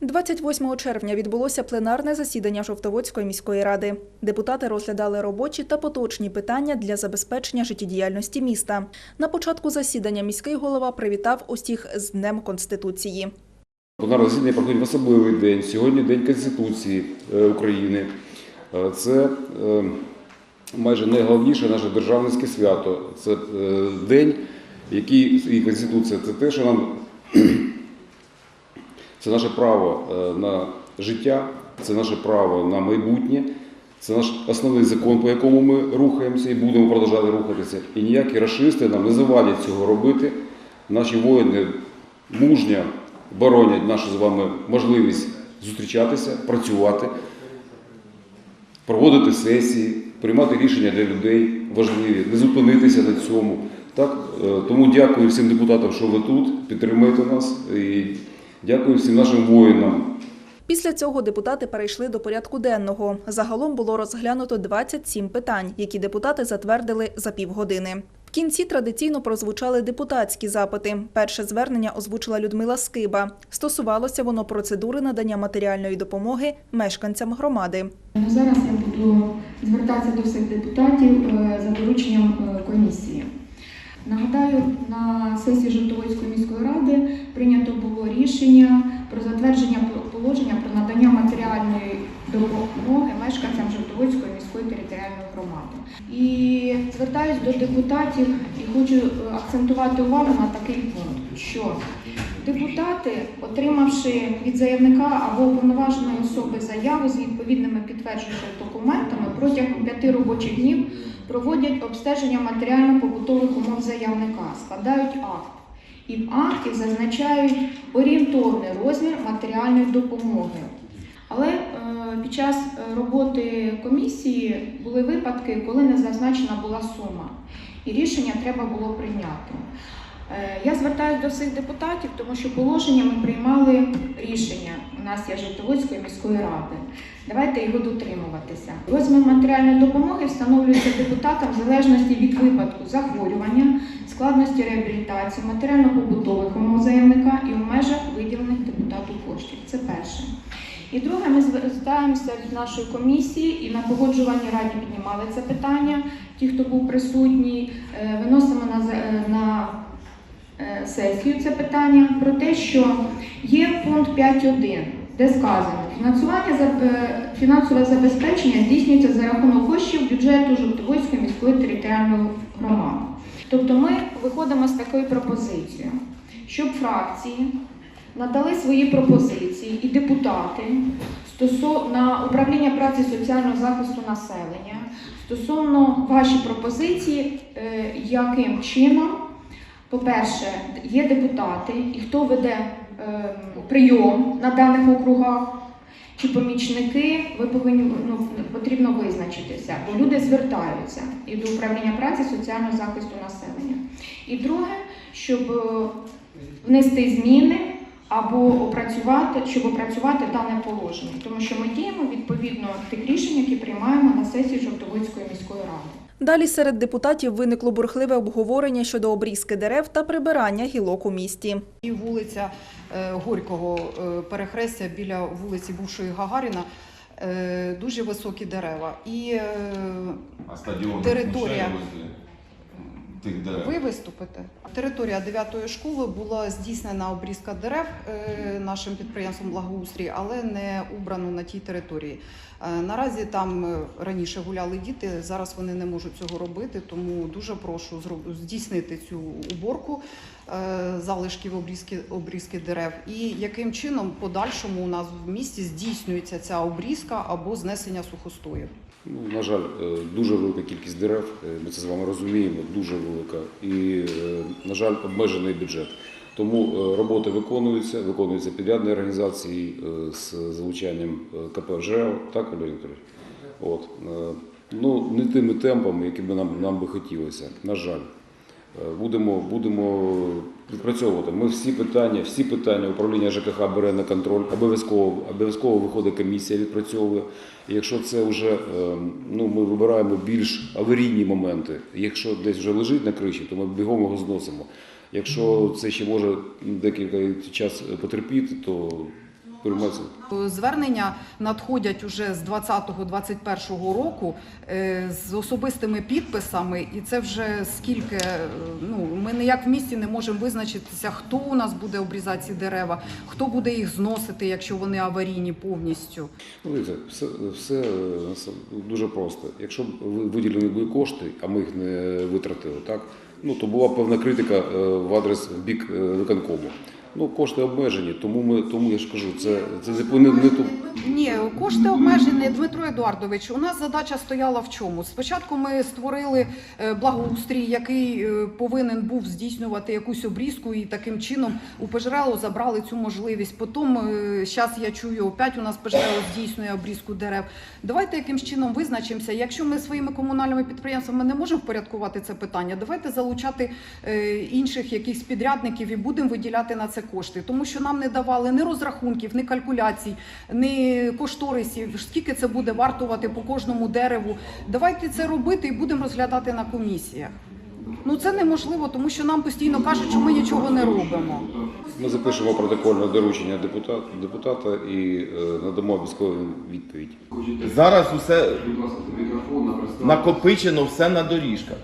28 червня відбулося пленарне засідання Жовтоводської міської ради. Депутати розглядали робочі та поточні питання для забезпечення життєдіяльності міста. На початку засідання міський голова привітав усіх з Днем Конституції. Пленарне засідання проходить в особливий день. Сьогодні День Конституції е, України. Е, Це е, майже найголовніше наше державницьке свято. Це день, який і Конституція це те, що нам це наше право е, на життя, це наше право на майбутнє. Це наш основний закон, по якому ми рухаємося і будемо продовжувати рухатися. І ніякі расисти нам не завадять цього робити. Наші воїни мужньо боронять нашу з вами можливість зустрічатися, працювати, проводити сесії, приймати рішення для людей важливі, не зупинитися на цьому. Так? Е, Тому дякую всім депутатам, що ви тут, підтримуєте нас. І дякую всім нашим воїнам, Після цього депутати перейшли до порядку денного. Загалом було розглянуто 27 питань, які депутати затвердили за півгодини. В кінці традиційно прозвучали депутатські запити. Перше звернення озвучила Людмила Скиба. Стосувалося воно процедури надання матеріальної допомоги мешканцям громади. Ну, Зараз я буду звертатися до всіх депутатів е, за дорученням е, комісії. Нагадаю, на сесії Жовтоводської міської ради прийнято рішення про затвердження положення про надання матеріальної допомоги мешканцям Жовтоводської міської територіальної громади. І звертаюсь до депутатів і хочу е, акцентувати увагу на такий пункт, що Депутати, отримавши від заявника або уповноваженої особи заяву з відповідними підтверджуючими документами, протягом п'яти робочих днів проводять обстеження матеріально-побутових умов заявника, складають акт. І в акті зазначають орієнтовний розмір матеріальної допомоги. Але е, під час е, роботи комісії були випадки, коли не зазначена була сума, і рішення треба було прийняти. Е, Я звертаюся до всіх депутатів, тому що положення ми приймали рішення. У нас є Жовтоводської міської ради. Давайте його дотримуватися. Розмір матеріальної допомоги встановлюється депутатам в залежності від випадку захворювання, складності реабілітації, матеріально-побутових умов заявника і в межах виділених депутату коштів. Це перше. І друге, ми звертаємося від нашої комісії і на погоджувальній раді піднімали це питання. Ті, хто був присутній, е, виносимо на, е, на е, сесію це питання про те, що є пункт 5.1, де сказано, фінансування фінансове забезпечення здійснюється за рахунок коштів бюджету Жовтоводської міської територіальної громади. Тобто ми виходимо з такою пропозицією, щоб фракції надали свої пропозиції і депутати стосовно управління праці соціального захисту населення стосовно ваші пропозиції, е, яким чином, по-перше, є депутати, і хто веде е, прийом на даних округах. Чи помічники, ви повинні ну, потрібно визначитися, бо люди звертаються і до управління праці соціального захисту населення. І друге, щоб е, внести зміни або опрацювати, щоб опрацювати дане положення, тому що ми діємо відповідно тих рішень, які приймаємо на сесії Жовтоводської міської ради. Далі серед депутатів виникло бурхливе обговорення щодо обрізки дерев та прибирання гілок у місті. І вулиця е, Горького е, перехрестя біля вулиці Бувшої Гагаріна е, дуже високі дерева. І А стадіон Територія. Тих дерев. ви виступите. Територія 9-ї школи була здійснена обрізка дерев е, нашим підприємством благоустрій, але не убрано на тій території. Е, Наразі там е, раніше гуляли діти, зараз вони не можуть цього робити, тому дуже прошу здійснити цю уборку залишків обрізки, обрізки дерев. І яким чином подальшому у нас в місті здійснюється ця обрізка або знесення сухостоїв. Ну, на жаль, е, дуже велика кількість дерев, е, ми це з вами розуміємо, дуже велика. І, е, на жаль, обмежений бюджет. Тому роботи виконуються, виконуються підрядні організації з залучанням КП так, Олег Вікторович? От. Ну, не тими темпами, якими нам, нам би хотілося, на жаль. Е, Будемо, будемо відпрацьовувати. Ми всі питання, всі питання управління ЖКХ бере на контроль. Обов'язково, обов'язково виходить комісія, відпрацьовує. І якщо це вже е, ну, ми вибираємо більш аварійні моменти. Якщо десь вже лежить на криші, то ми бігом його зносимо. Якщо це ще може декілька час потерпіти, то приймається. Звернення надходять уже з 20-21 року е, з особистими підписами, і це вже скільки. е, Ну ми ніяк в місті не можемо визначитися, хто у нас буде обрізати ці дерева, хто буде їх зносити, якщо вони аварійні повністю. Ну, дивіться, все, все е, дуже просто. Якщо виділені були кошти, а ми їх не витратили, так, ну, то була певна критика е, в адрес в бік е, виконкому. Ну, кошти обмежені, тому ми тому я ж кажу, це, це не, не, ту. Ні, кошти обмежені, Дмитро Едуардович. У нас задача стояла в чому? Спочатку ми створили е, благоустрій, який е, повинен був здійснювати якусь обрізку, і таким чином у Пожрело забрали цю можливість. Потім зараз я чую, опять у нас Пожрело здійснює обрізку дерев. Давайте якимсь чином визначимося. Якщо ми своїми комунальними підприємствами не можемо впорядкувати це питання, давайте залучати е, інших якихось підрядників і будемо виділяти на це кошти, тому що нам не давали ні розрахунків, ні калькуляцій, ні кошторисів. Скільки це буде вартувати по кожному дереву? Давайте це робити і будемо розглядати на комісіях. Ну це неможливо, тому що нам постійно кажуть, що ми нічого не робимо. Ми запишемо протокольне доручення депутата, депутата і е, надамо обов'язкову відповідь. Зараз усе накопичено все на доріжках.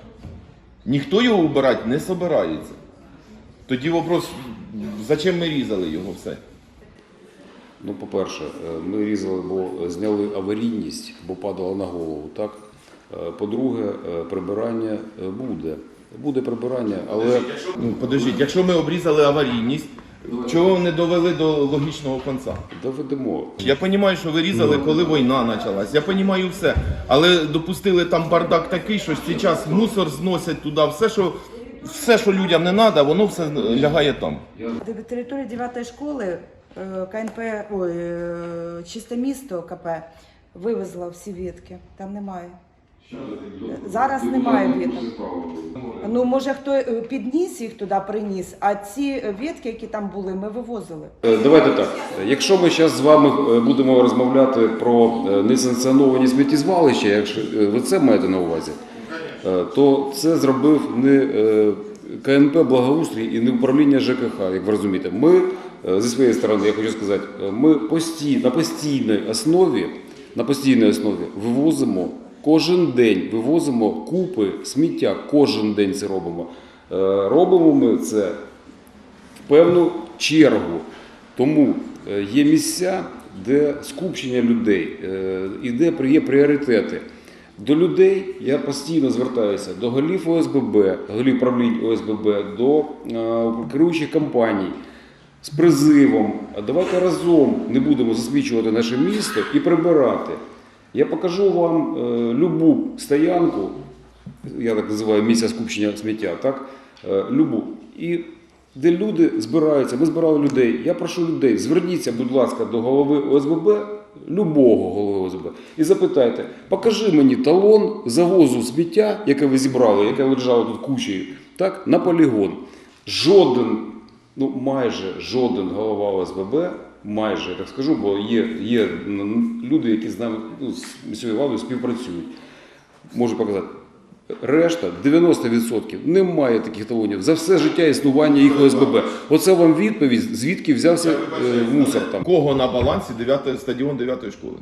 Ніхто його убирати не собирається. Тоді вопрос, зачем ми різали його все? Ну, по-перше, е, ми різали, бо зняли аварійність, бо падало на голову. Так? Е, По-друге, е, прибирання буде. Буде прибирання, але Ну, подождіть, якщо ми обрізали аварійність, чого не довели до логічного кінця? доведемо. Я розумію, що ви різали, коли війна почалась. Я розумію все. Але допустили там бардак такий, що зараз мусор зносять туди, все, що, все, що людям не треба, воно все лягає там. На території 9 школи е, КНП, ой, е, чисте місто КП вивезло всі ветки. Там немає. Зараз немає веток. Ну, може, хто е, підніс їх туди, приніс, а ці ветки, які там були, ми вивозили. Е, Давайте так. Якщо ми зараз з вами е, будемо розмовляти про е, несанкціоновані сміттєзвалища, якщо е, ви це маєте на увазі, е, то це зробив не е, КНП Благоустрій і не управління ЖКХ, як ви розумієте. Ми е, зі своєї сторони, я хочу сказати, е, ми постій, на постійній основі, на постійній основі вивозимо кожен день, вивозимо купи сміття, кожен день це робимо. Е, Робимо ми це в певну чергу. Тому е, є місця, де скупчення людей, е, і де є пріоритети. До людей я постійно звертаюся до голів ОСББ, голів правлінь ОСББ, до е, керуючих компаній з призивом. Давайте разом не будемо засвічувати наше місто і прибирати. Я покажу вам е, любу стоянку, я так називаю місця скупчення сміття, так? Е, любу. І де люди збираються, ми збирали людей. Я прошу людей, зверніться, будь ласка, до голови ОСББ, любого голови ОСБ, і запитайте, покажи мені талон завозу сміття, яке ви зібрали, яке лежало тут кучею, так, на полігон. Жоден, ну майже жоден голова ОСББ, майже я так скажу, бо є, є люди, які з нами ну, з міською владою співпрацюють. Можу показати. Решта 90% немає таких талонів за все життя існування їх ОСББ. Оце вам відповідь, звідки взявся е, мусор там. Кого на балансі 9, стадіон 9 школи?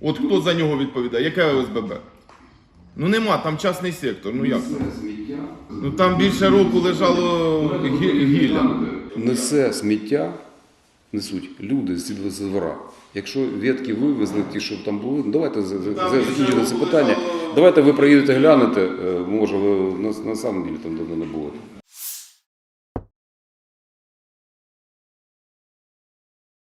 От хто за нього відповідає? Яке ОСББ? Ну нема, там частний сектор. Ну як? це? Ну там більше року лежало гі- гілля. Несе сміття, несуть люди з двора. Якщо ветки вивезли, ті, що там були, ну, давайте за- за- за- закінчимо це питання. Давайте ви приїдете глянете, е, може ви на, на самом деле там давно не були.